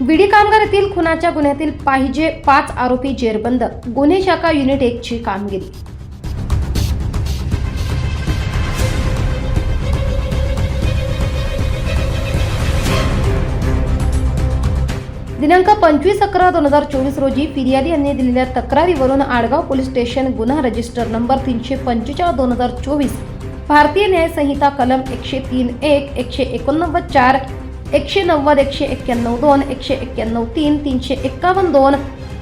विडी कामगार येथील खुनाच्या गुन्ह्यातील पाहिजे पाच आरोपी जेरबंद. गुन्हे शाखा युनिट एक ची कामगिरी. दिनांक पंचवीस अकरा दोन हजार चोवीस रोजी फिर्यादी यांनी दिलेल्या तक्रारीवरून आडगाव पोलीस स्टेशन गुन्हा रजिस्टर नंबर तीनशे पंचेचाळीस दोन हजार चोवीस भारतीय न्याय संहिता कलम एकशे तीन एक एकशे एकोणनव्वद चार एकशे नव्वद एकशे एक्क्याण्णव दोन एकशे एक्क्याण्णव तीन तीनशे एक्कावन्न दोन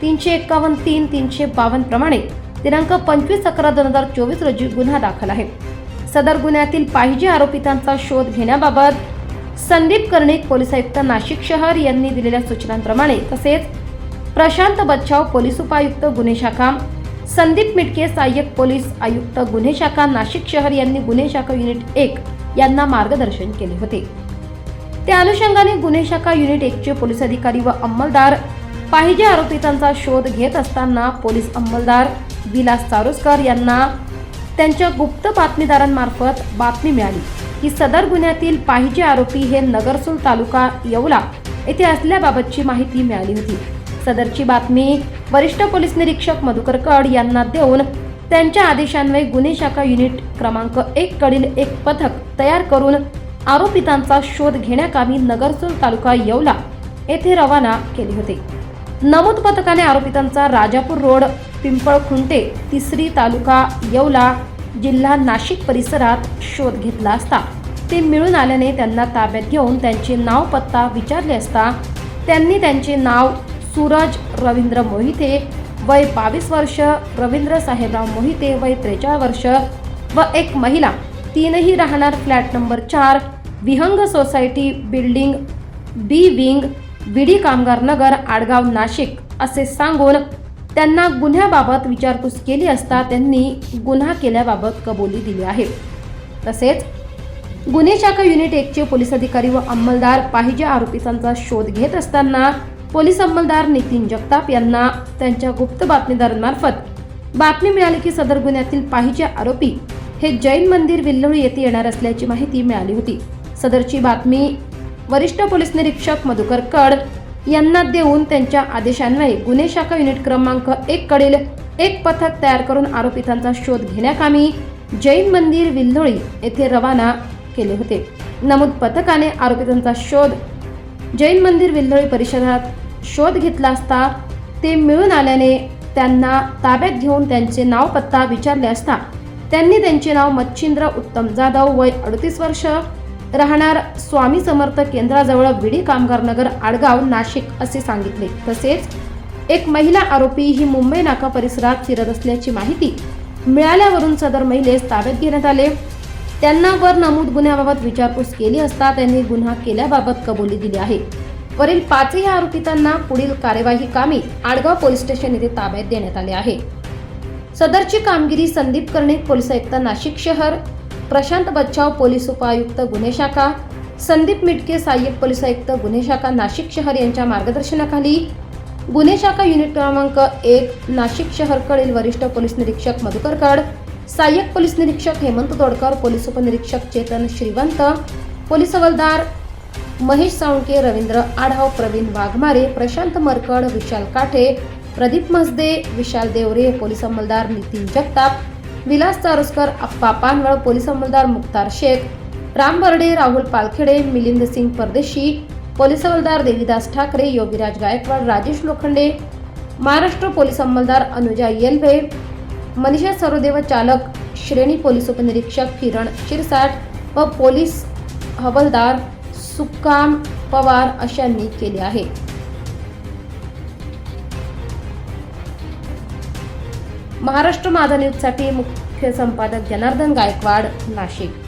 तीनशे एक्कावन्न तीन तीनशे बावन्न प्रमाणे दिनांक पंचवीस अकरा दोन हजार चोवीस रोजी गुन्हा दाखल आहे. सदर गुन्ह्यातील पाहिजे आरोपितांचा शोध घेण्याबाबत संदीप कर्णिक पोलीस आयुक्त नाशिक शहर यांनी दिलेल्या सूचनांप्रमाणे तसेच प्रशांत बच्छाव पोलीस उपायुक्त गुन्हे शाखा संदीप मिटके सहाय्यक पोलीस आयुक्त गुन्हे शाखा नाशिक शहर यांनी गुन्हे शाखा युनिट एक यांना मार्गदर्शन केले होते. त्या अनुषंगाने गुन्हे शाखा युनिट एकचे पोलीस अधिकारी व अंमलदार पाहिजे आरोपितांचा शोध घेत असताना पोलीस अंमलदार विलास चारोस्कर यांना त्यांच्या गुप्त बातमीदारांमार्फत बातमी मिळाली. की सदर गुन्ह्यातील पाहिजे आरोपी हे नगरसूल तालुका येवला. येथे असल्याबाबतची माहिती मिळाली होती. सदरची बातमी वरिष्ठ पोलीस निरीक्षक मधुकर कड यांना देऊन त्यांच्या आदेशान्वये गुन्हे शाखा युनिट क्रमांक एक कडील एक पथक तयार करून आरोपितांचा शोध घेण्याकामी नगरसूल तालुका येवला येथे रवाना केले होते. नमूद पथकाने आरोपितांचा राजापूर रोड पिंपळ खुंटे तिसरी तालुका येवला जिल्हा नाशिक परिसरात शोध घेतला असता. ते मिळून आल्याने त्यांना ताब्यात घेऊन त्यांचे नाव पत्ता विचारले असता त्यांनी त्यांचे नाव सूरज रवींद्र मोहिते वय बावीस वर्ष रवींद्र साहेबराव मोहिते वय त्रेचाळीस वर्ष व एक महिला. तीनही राहणार फ्लॅट नंबर चार Vihang society building B wing Vidi Kamgar Nagar Adgaon Nashik असे सांगून त्यांना गुन्ह्याबाबत विचारपूस केली असता त्यांनी गुन्हा केल्याबाबत कबुली दिली आहे. तसेच गुन्हे शाखा युनिट एकचे पोलीस अधिकारी व अंमलदार पाहिजे आरोपितांचा शोध घेत असताना पोलीस अंमलदार नितीन जगताप यांना त्यांच्या गुप्त बातमीदारांमार्फत बातमी मिळाली की सदर गुन्ह्यातील पाहिजे आरोपी हे जैन मंदिर विल्लोळी येथे येणार असल्याची माहिती मिळाली होती. सदरची बातमी वरिष्ठ पोलीस निरीक्षक मधुकर कड यांना देऊन त्यांच्या आदेशान्वये गुन्हे शाखा युनिट क्रमांक एक कडील एक पथक तयार करून आरोपितांचा शोध घेण्याकामी जैन मंदिर विल्लोळी येथे रवाना केले होते. नमूद पथकाने आरोपितांचा शोध जैन मंदिर विल्लोळी परिसरात शोध घेतला असता ते मिळून आल्याने त्यांना ताब्यात घेऊन त्यांचे नाव पत्ता विचारले असता त्यांनी त्यांचे नाव मच्छिंद्र उत्तम जाधव वय अडतीस वर्ष राहणार स्वामी समर्थ केंद्राजवळ विडी कामगार नगर आडगाव नाशिक असे सांगितले. तसेच एक महिला आरोपी ही मुंबई नाका परिसरात फिरत असल्याची माहिती मिळाल्यावरून सदर महिलेस ताब्यात घेण्यात आले. त्यांना वर नमूद गुन्ह्याबाबत विचारपूस केली असता त्यांनी गुन्हा केल्याबाबत कबुली दिली आहे. वरील पाचही आरोपितांना पुढील कार्यवाही कामी आडगाव पोलीस स्टेशन येथे ताब्यात देण्यात आले आहे. सदरची कामगिरी संदीप कर्णिक पोलीस आयुक्त नाशिक शहर प्रशांत बच्चाव पोलीस उपायुक्त गुन्हे शाखा संदीप मिटके सहाय्यक पोलीस आयुक्त गुन्हे शाखा नाशिक शहर यांच्या मार्गदर्शनाखाली. गुन्हे शाखा युनिट क्रमांक एक नाशिक शहरकडील वरिष्ठ पोलीस निरीक्षक मधुकर कड सहाय्यक पोलीस निरीक्षक हेमंत दोडकर पोलीस उपनिरीक्षक चेतन श्रीवंत पोलीस हवालदार महेश साळुंके रवींद्र आढाव प्रवीण वाघमारे प्रशांत मरकड विशाल काठे प्रदीप मसदे विशाल देवरे पोलीस अंमलदार नितीन जगताप विलास चारोस्कर अप्पा पानवळ पोलीस अंमलदार मुक्तार शेख राम बर्डे राहुल पालखेडे मिलिंद सिंग परदेशी पोलीस अंमलदार देवीदास ठाकरे योगीराज गायकवाड राजेश लोखंडे महाराष्ट्र पोलीस अंमलदार अनुजा येलवे मनीषा सरोदेव चालक श्रेणी पोलीस उपनिरीक्षक किरण शिरसाट व पोलीस हवालदार सुकाम पवार अशांनी केले आहे महाराष्ट्र माझा न्यूजसाठी मुख्य संपादक जनार्दन गायकवाड नाशिक.